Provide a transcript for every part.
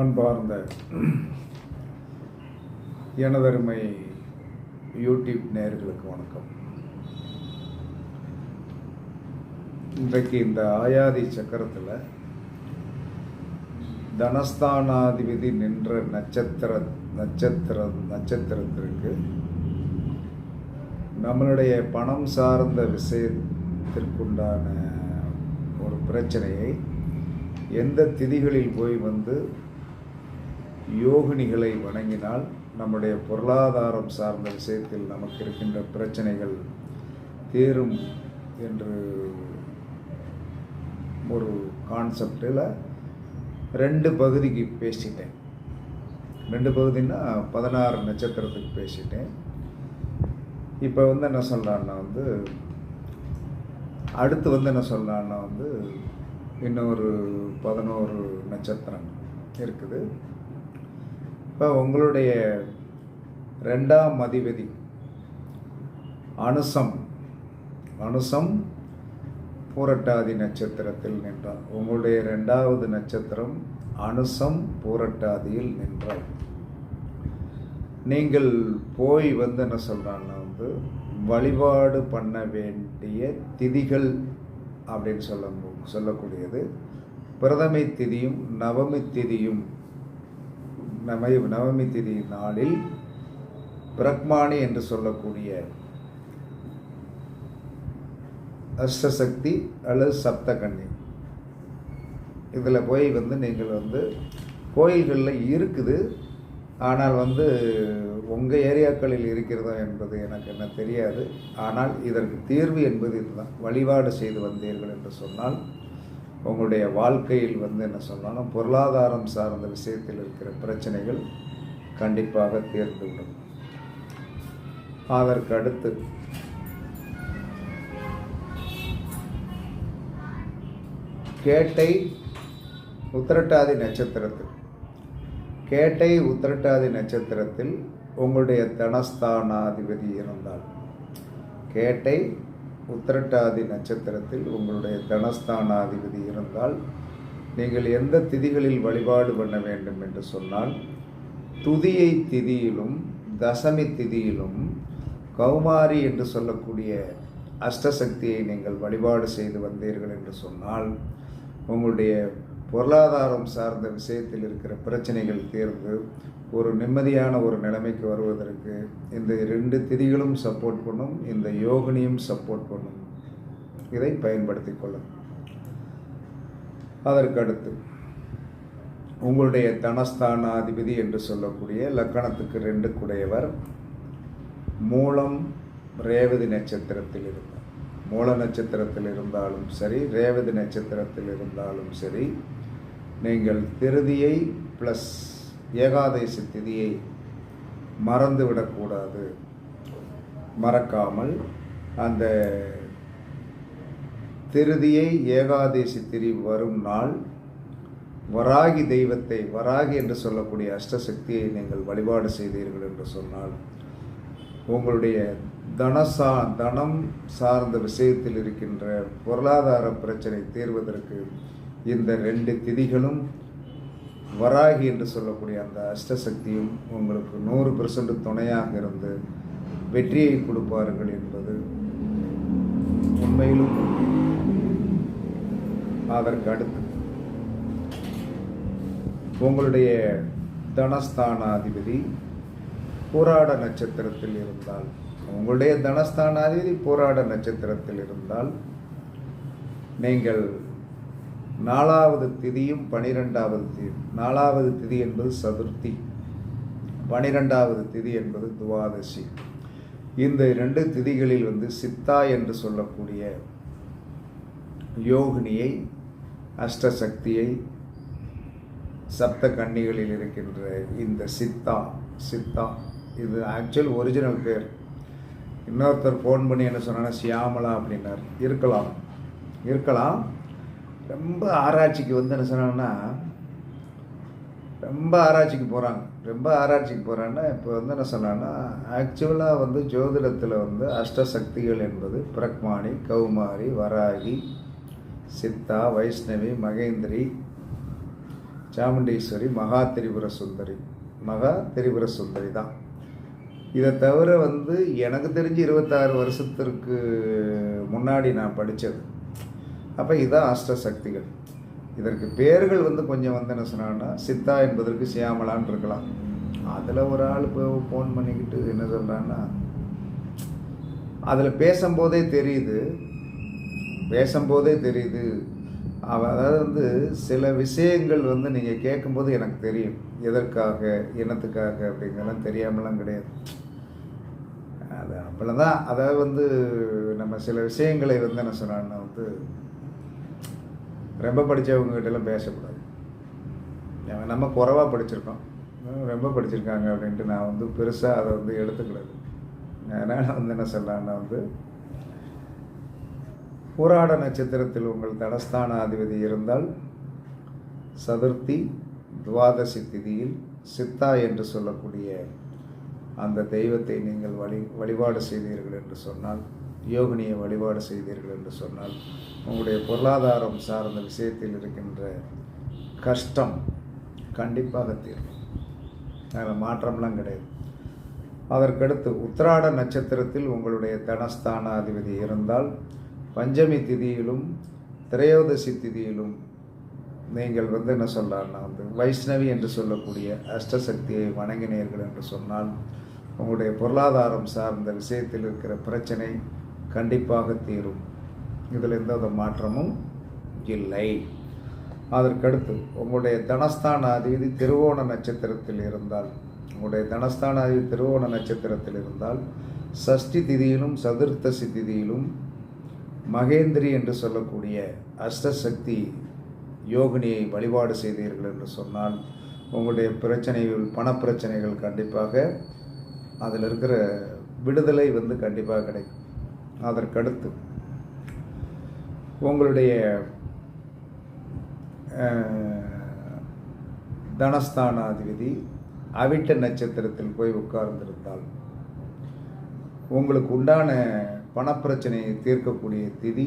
அன்பார்ந்த எனதருமை யூடியூப் நேர்களுக்கு வணக்கம். இன்றைக்கு இந்த ஆயாதி சக்கரத்தில் தனஸ்தானாதிபதி நின்ற நட்சத்திர நட்சத்திர நட்சத்திரத்திற்கு நம்மளுடைய பணம் சார்ந்த விஷயத்திற்குண்டான ஒரு பிரச்சனையை எந்த திதிகளில் போய் வந்து யோகினிகளை வணங்கினால் நம்முடைய பொருளாதாரம் சார்ந்த விஷயத்தில் நமக்கு இருக்கின்ற பிரச்சனைகள் தீரும் என்று ஒரு கான்செப்டில் ரெண்டு பகுதிக்கு பேசிட்டேன். ரெண்டு பகுதின்னா பதினாறு நட்சத்திரத்துக்கு பேசிட்டேன். இப்போ வந்து என்ன சொல்கிறான்னா வந்து அடுத்து வந்து என்ன சொல்கிறான்னா வந்து இன்னொரு பதினோரு நட்சத்திரம் இருக்குது. இப்போ உங்களுடைய ரெண்டாம் அதிபதி அனுசம் அனுசம் பூரட்டாதி நட்சத்திரத்தில் நின்றார். உங்களுடைய ரெண்டாவது நட்சத்திரம் அனுசம் பூரட்டாதியில் நின்றார். நீங்கள் போய் வந்து என்ன சொல்கிறாங்கன்னா வந்து வழிபாடு பண்ண வேண்டிய திதிகள் அப்படின்னு சொல்ல சொல்லக்கூடியது. பிரதமை திதியும் நவமி திதியும் நமை நவமி திதி நாளில் பிரக்மானி என்று சொல்லக்கூடிய அஷ்டசக்தி அல்லது சப்தகன்னி. இதில் போய் வந்து நீங்கள் வந்து கோயில்களில் இருக்குது. ஆனால் வந்து உங்கள் ஏரியாக்களில் இருக்கிறதா என்பது எனக்கு என்ன தெரியாது. ஆனால் இதற்கு தீர்வு என்பது இதுதான். வழிபாடு செய்து வந்தீர்கள் என்று சொன்னால் உங்களுடைய வாழ்க்கையில் வந்து என்ன சொன்னாலும் பொருளாதாரம் சார்ந்த விஷயத்தில் இருக்கிற பிரச்சனைகள் கண்டிப்பாக தீர்ந்துவிடும் அதற்கு அடுத்து கேட்டை உத்திரட்டாதி நட்சத்திரத்தில் கேட்டை உத்திரட்டாதி நட்சத்திரத்தில் உங்களுடைய தனஸ்தானாதிபதி இருந்தால் கேட்டை உத்திரட்டாதி நட்சத்திரத்தில் உங்களுடைய தனஸ்தானாதிபதி இருந்தால் நீங்கள் எந்த திதிகளில் வழிபாடு பண்ண வேண்டும் என்று சொன்னால் துதியை திதியிலும் தசமி திதியிலும் கௌமாரி என்று சொல்லக்கூடிய அஷ்டசக்தியை நீங்கள் வழிபாடு செய்து வந்தீர்கள் என்று சொன்னால் உங்களுடைய பொருளாதாரம் சார்ந்த விஷயத்தில் இருக்கிற பிரச்சனைகள் தீர்ந்து ஒரு நிம்மதியான ஒரு நிலைமைக்கு வருவதற்கு இந்த ரெண்டு திதிகளும் சப்போர்ட் பண்ணும் இந்த யோகினியும் சப்போர்ட் பண்ணும். இதை பயன்படுத்தி கொள்ளும். அதற்கு அடுத்து உங்களுடைய தனஸ்தானாதிபதி என்று சொல்லக்கூடிய லக்கணத்துக்கு ரெண்டு குடையவர் மூலம் ரேவதி நட்சத்திரத்தில் இருந்தார் மூல நட்சத்திரத்தில் இருந்தாலும் சரி ரேவதி நட்சத்திரத்தில் இருந்தாலும் சரி நீங்கள் திருதியை ப்ளஸ் ஏகாதசி திதியை மறந்துவிடக்கூடாது மறக்காமல் அந்த திருதியை ஏகாதசி திரி வரும் நாள் வராகி தெய்வத்தை வராகி என்று சொல்லக்கூடிய அஷ்டசக்தியை நீங்கள் வழிபாடு செய்தீர்கள் என்று சொன்னால் உங்களுடைய தனசா தனம் சார்ந்த விஷயத்தில் இருக்கின்ற பொருளாதார பிரச்சனை தீர்வதற்கு இந்த ரெண்டு திதிகளும் வராகி என்று சொல்லக்கூடிய அந்த அஷ்டசக்தியும் உங்களுக்கு நூறு பெர்சன்ட் துணையாக இருந்து வெற்றியை கொடுப்பார்கள் என்பது உண்மையிலும் அதற்கு அடுத்து. உங்களுடைய தனஸ்தானாதிபதி போராட நட்சத்திரத்தில் இருந்தால் உங்களுடைய தனஸ்தானாதிபதி போராட நட்சத்திரத்தில் இருந்தால் நீங்கள் நாலாவது திதியும் பனிரெண்டாவது திதி நாலாவது திதி என்பது சதுர்த்தி பனிரெண்டாவது திதி என்பது துவாதசி. இந்த இரண்டு திதிகளில் வந்து சித்தா என்று சொல்லக்கூடிய யோகினியை அஷ்டசக்தியை சப்த கன்னிகளில் இருக்கின்ற இந்த சித்தா சித்தா இது ஆக்சுவல் ஒரிஜினல் பேர். இன்னொருத்தர் ஃபோன் பண்ணி என்ன சொன்னாங்கன்னா சியாமலா அப்படின்னார். இருக்கலாம். இருக்கலாம். ரொம்ப ஆராய்ச்சிக்கு வந்து என்ன சொன்னாங்கன்னா ரொம்ப ஆராய்ச்சிக்கு போகிறாங்க ரொம்ப ஆராய்ச்சிக்கு போகிறாங்கன்னா இப்போ வந்து என்ன சொன்னாங்கன்னா ஆக்சுவலாக வந்து ஜோதிடத்தில் வந்து அஷ்டசக்திகள் என்பது பிரக்மாணி கௌமாரி வராகி சித்தா வைஷ்ணவி மகேந்திரி சாமுண்டீஸ்வரி மகா திரிபுர சுந்தரி மகா திரிபுர சுந்தரி தான். இதை தவிர வந்து எனக்கு தெரிஞ்சு இருபத்தாறு வருஷத்திற்கு முன்னாடி நான் படித்தது. அப்போ இதான் அஷ்டசக்திகள். இதற்கு பேர்கள் வந்து கொஞ்சம் வந்து என்ன சொன்னான்னா சித்தா என்பதற்கு சியாமலான் இருக்கலாம். அதில் ஒரு ஆள் இப்போ ஃபோன் பண்ணிக்கிட்டு என்ன சொல்கிறான்னா அதில் பேசும்போதே தெரியுது பேசும்போதே தெரியுது. அவ அதாவது வந்து சில விஷயங்கள் வந்து நீங்கள் கேட்கும்போது எனக்கு தெரியும் எதற்காக என்னத்துக்காக அப்படிங்கிறலாம் தெரியாமலாம் கிடையாது. அது தான் அதாவது வந்து நம்ம சில விஷயங்களை வந்து என்ன சொன்னான்னா வந்து ரொம்ப படித்தவங்ககிட்டலாம் பேசக்கூடாது. நம்ம- நம்ம குறைவாக படிச்சிருக்கோம். ரொம்ப படிச்சிருக்காங்க அப்படின்ட்டு நான் வந்து பெருசாக அதை வந்து எடுத்துக்கூடாது அதனால் வந்து என்ன சொல்லலான்னா வந்து போராட நட்சத்திரத்தில் உங்கள் தடஸ்தான அதிபதி இருந்தால் சதுர்த்தி துவாதசி திதியில் சித்தா என்று சொல்லக்கூடிய அந்த தெய்வத்தை நீங்கள் வழி வழிபாடு செய்தீர்கள் என்று சொன்னால் யோகினியை வழிபாடு செய்தீர்கள் என்று சொன்னால் உங்களுடைய பொருளாதாரம் சார்ந்த விஷயத்தில் இருக்கின்ற கஷ்டம் கண்டிப்பாக தீரும் அதில் மாற்றம்லாம் கிடையாது. அதற்கடுத்து உத்திராட நட்சத்திரத்தில் உங்களுடைய தனஸ்தான அதிபதி இருந்தால் பஞ்சமி திதியிலும் திரையோதசி திதியிலும் நீங்கள் வந்து என்ன சொல்லலாம்னா வந்து வைஷ்ணவி என்று சொல்லக்கூடிய அஷ்டசக்தியை வணங்கினீர்கள் என்று சொன்னால் உங்களுடைய பொருளாதாரம் சார்ந்த விஷயத்தில் இருக்கிற பிரச்சனை கண்டிப்பாக தீரும். இதில் எந்த வித மாற்றமும் இல்லை. அதற்கடுத்து உங்களுடைய தனஸ்தான அதிபதி திருவோண நட்சத்திரத்தில் இருந்தால் உங்களுடைய தனஸ்தான அதிபதி திருவோண நட்சத்திரத்தில் இருந்தால் சஷ்டி திதியிலும் சதுர்த்தசி திதியிலும் மகேந்திரி என்று சொல்லக்கூடிய அஷ்டசக்தி யோகினியை வழிபாடு செய்தீர்கள் என்று சொன்னால் உங்களுடைய பிரச்சனைகள் பணப்பிரச்சனைகள் கண்டிப்பாக அதில் இருக்கிற விடுதலை வந்து கண்டிப்பாக கிடைக்கும். அதற்கடுத்து உங்களுடைய தனஸ்தானாதிபதி அவிட்ட நட்சத்திரத்தில் போய் உட்கார்ந்திருந்தால் உங்களுக்கு உண்டான பணப்பிரச்சனையை தீர்க்கக்கூடிய திதி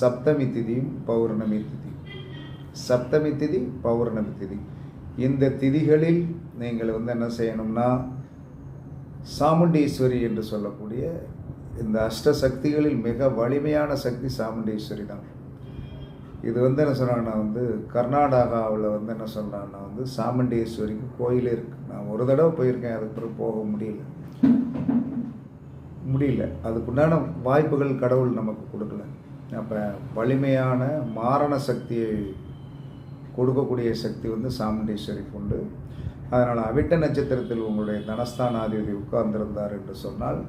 சப்தமி திதியும் பௌர்ணமி திதி. சப்தமி திதி பௌர்ணமி திதி. இந்த திதிகளில் நீங்கள் வந்து என்ன செய்யணும்னா சாமுண்டீஸ்வரி என்று சொல்லக்கூடிய இந்த அஷ்ட சக்திகளில் மிக வலிமையான சக்தி சாமுண்டீஸ்வரி தான். இது வந்து என்ன சொல்கிறாங்கன்னா வந்து கர்நாடகாவில் வந்து என்ன சொல்கிறாங்கன்னா வந்து சாமுண்டீஸ்வரிக்கு கோயில் இருக்குது நான் ஒரு தடவை போயிருக்கேன் அதுக்கப்புறம் போக முடியல. முடியல. அதுக்குண்டான வாய்ப்புகள் கடவுள் நமக்கு கொடுக்கல. அப்போ வலிமையான மாரண சக்தியை கொடுக்கக்கூடிய சக்தி வந்து சாமுண்டீஸ்வரிக்கு உண்டு அதனால் அவிட்ட நட்சத்திரத்தில் உங்களுடைய தனஸ்தானாதிபதி உட்கார்ந்திருந்தார் என்று சொன்னால்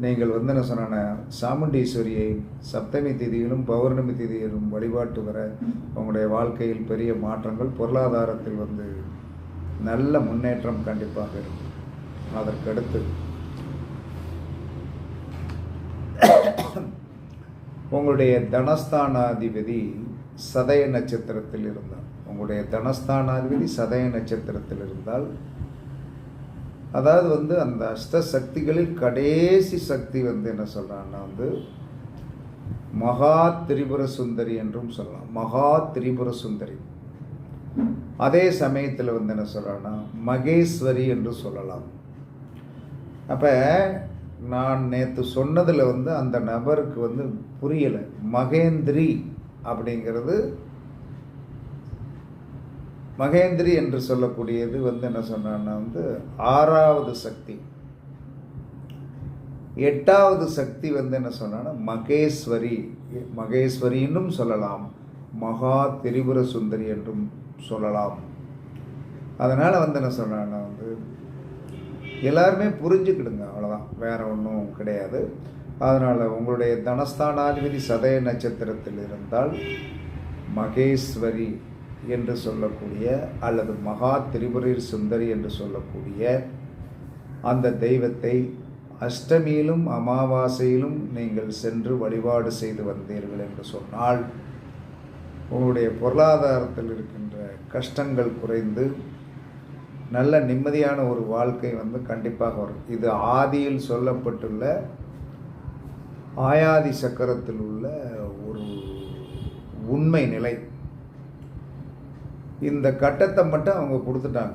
நீங்கள் வந்து என்ன சொன்ன சாமுண்டீஸ்வரியை சப்தமி திதியிலும் பௌர்ணமி திதியிலும் வழிபாட்டு வர உங்களுடைய வாழ்க்கையில் பெரிய மாற்றங்கள் பொருளாதாரத்தில் வந்து நல்ல முன்னேற்றம் கண்டிப்பாக இருக்கும். அதற்கடுத்து உங்களுடைய தனஸ்தானாதிபதி சதய நட்சத்திரத்தில் இருந்தால் உங்களுடைய தனஸ்தானாதிபதி சதய நட்சத்திரத்தில் இருந்தால் அதாவது வந்து அந்த அஷ்ட சக்திகளில் கடைசி சக்தி வந்து என்ன சொல்கிறான்னா வந்து மகா திரிபுர சுந்தரி என்றும் சொல்லலாம். மகா திரிபுர சுந்தரி. அதே சமயத்தில் வந்து என்ன சொல்கிறான்னா மகேஸ்வரி என்று சொல்லலாம். அப்போ நான் நேற்று சொன்னதில் வந்து அந்த நபருக்கு வந்து புரியலை. மகேந்திரி அப்படிங்கிறது மகேந்திரி என்று சொல்லக்கூடியது வந்து என்ன சொன்னான்னா வந்து ஆறாவது சக்தி. எட்டாவது சக்தி வந்து என்ன சொன்னான்னா மகேஸ்வரி. மகேஸ்வரின்னும் சொல்லலாம். மகா திரிபுர சுந்தரி என்றும் சொல்லலாம். அதனால் வந்து என்ன சொன்னான்னா வந்து எல்லாருமே புரிஞ்சுக்கிடுங்க அவ்வளோதான் வேறு ஒன்றும் கிடையாது. அதனால் உங்களுடைய தனஸ்தானாதிபதி சதய நட்சத்திரத்தில் இருந்தால் மகேஸ்வரி என்று சொல்லக்கூடிய அல்லது மகா திரிபுரீர் சுந்தரி என்று சொல்லக்கூடிய அந்த தெய்வத்தை அஷ்டமியிலும் அமாவாசையிலும் நீங்கள் சென்று வழிபாடு செய்து வந்தீர்கள் என்று சொன்னால் உங்களுடைய பொருளாதாரத்தில் இருக்கின்ற கஷ்டங்கள் குறைந்து நல்ல நிம்மதியான ஒரு வாழ்க்கை வந்து கண்டிப்பாக வரும். இது ஆதியில் சொல்லப்பட்டுள்ள ஆயாதி சக்கரத்தில் உள்ள ஒரு உண்மை நிலை. இந்த கட்டத்தை மட்டும் அவங்க கொடுத்துட்டாங்க.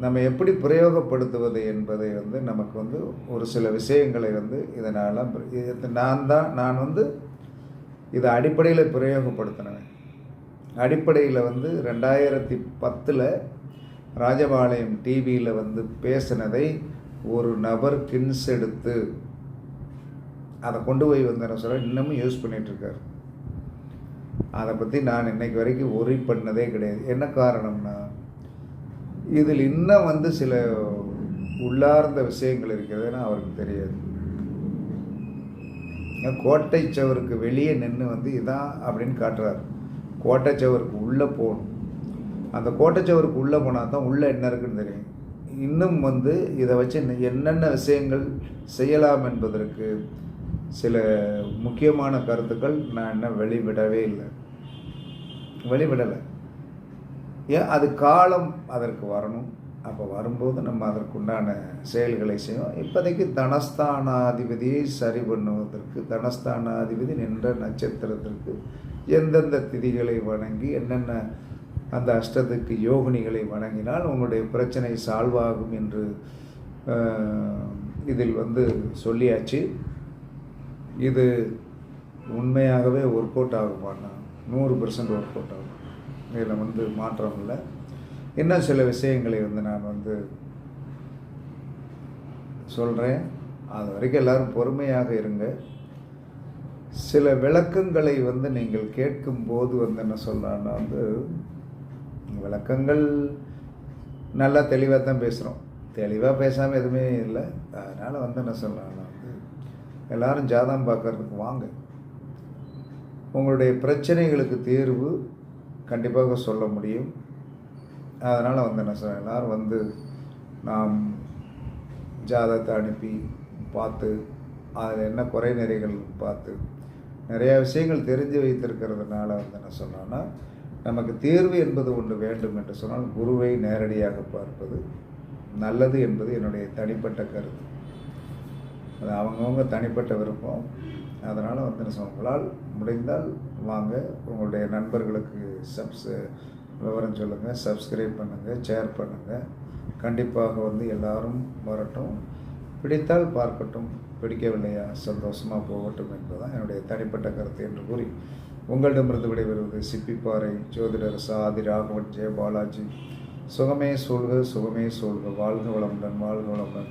நம்ம எப்படி பிரயோகப்படுத்துவது என்பதை வந்து நமக்கு வந்து ஒரு சில விஷயங்களை வந்து இதனால் நான் தான் நான் வந்து இதை அடிப்படையில் பிரயோகப்படுத்தினேன். அடிப்படையில் வந்து ரெண்டாயிரத்தி பத்தில் ராஜபாளையம் டிவியில் வந்து பேசினதை ஒரு நபர் கின்ஸ் எடுத்து அதை கொண்டு போய் வந்து சொல்ல இன்னமும் யூஸ் பண்ணிகிட்ருக்காரு அதை பற்றி நான் இன்னைக்கு வரைக்கும் ஒரி பண்ணதே கிடையாது. என்ன காரணம்னா இதில் இன்னும் வந்து சில உள்ளார்ந்த விஷயங்கள் இருக்கிறதுன்னு அவருக்கு தெரியாது. கோட்டை சவருக்கு வெளியே நின்று வந்து இதான் அப்படின்னு காட்டுறாரு. கோட்டை சவருக்கு உள்ளே போகணும். அந்த கோட்டை சவருக்கு உள்ளே போனால் தான் உள்ளே என்ன இருக்குன்னு தெரியும். இன்னும் வந்து இதை வச்சு என்னென்ன விஷயங்கள் செய்யலாம் என்பதற்கு சில முக்கியமான கருத்துக்கள் நான் இன்னும் வெளிவிடவே இல்லை. வெளிவிடலை. ஏன்? அது காலம் அதற்கு வரணும். அப்போ வரும்போது நம்ம அதற்குண்டான செயல்களை செய்வோம் இப்போதைக்கு தனஸ்தானாதிபதியை சரி பண்ணுவதற்கு தனஸ்தானாதிபதி நின்ற நட்சத்திரத்திற்கு எந்தெந்த திதிகளை வணங்கி என்னென்ன அந்த அஷ்டத்துக்கு யோகினிகளை வணங்கினால் உங்களுடைய பிரச்சனை சால்வ் ஆகும் என்று இதில் வந்து சொல்லியாச்சு. இது உண்மையாகவே ஒர்க் அவுட் ஆகுமாண்ணா? நூறு பர்சன்ட் ஒர்க் அவுட் ஆகும். இதில் வந்து மாற்றம் இல்லை. இன்னும் சில விஷயங்களை வந்து நான் வந்து சொல்கிறேன் அது வரைக்கும் எல்லாரும் பொறுமையாக இருங்க. சில விளக்கங்களை வந்து நீங்கள் கேட்கும்போது வந்து என்ன சொல்கிறான்னா வந்து விளக்கங்கள் நல்லா தெளிவாக தான் பேசுகிறோம் தெளிவாக பேசாமல் எதுவுமே இல்லை. அதனால் வந்து என்ன சொல்லலாம்னா எல்லாரும் ஜாதகம் பார்க்கறதுக்கு வாங்க. உங்களுடைய பிரச்சனைகளுக்கு தீர்வு கண்டிப்பாக சொல்ல முடியும். அதனால் வந்து என்ன சொல்ல எல்லோரும் வந்து நாம் ஜாதகத்தை அனுப்பி பார்த்து அதில் என்ன குறை நிறைகள் பார்த்து நிறையா விஷயங்கள் தெரிஞ்சு வைத்திருக்கிறதுனால வந்து என்ன சொன்னோன்னா நமக்கு தேர்வு என்பது ஒன்று வேண்டும் என்று சொன்னால் குருவை நேரடியாக பார்ப்பது நல்லது என்பது என்னுடைய தனிப்பட்ட கருத்து. அது அவங்கவுங்க தனிப்பட்ட விருப்பம். அதனால் வந்து என்ன சொல்ல உங்களால் முடிந்தால் வாங்க. உங்களுடைய நண்பர்களுக்கு சப்ஸ் விவரம் சொல்லுங்கள் சப்ஸ்கிரைப் பண்ணுங்கள் ஷேர் பண்ணுங்கள் கண்டிப்பாக வந்து எல்லாரும் வரட்டும். பிடித்தால் பார்க்கட்டும். பிடிக்கவில்லையா சந்தோஷமாக போகட்டும் என்பதுதான் என்னுடைய தனிப்பட்ட கருத்து என்று கூறி உங்களிடமிருந்து விடைபெறுவது சிப்பிப்பாறை ஜோதிடர் சாதி ராகவன் ஜெய பாலாஜி சுகமே சூழ்க சுகமே சூழ்க. வாழ்க வளமுடன் வாழ்க வளமுடன்.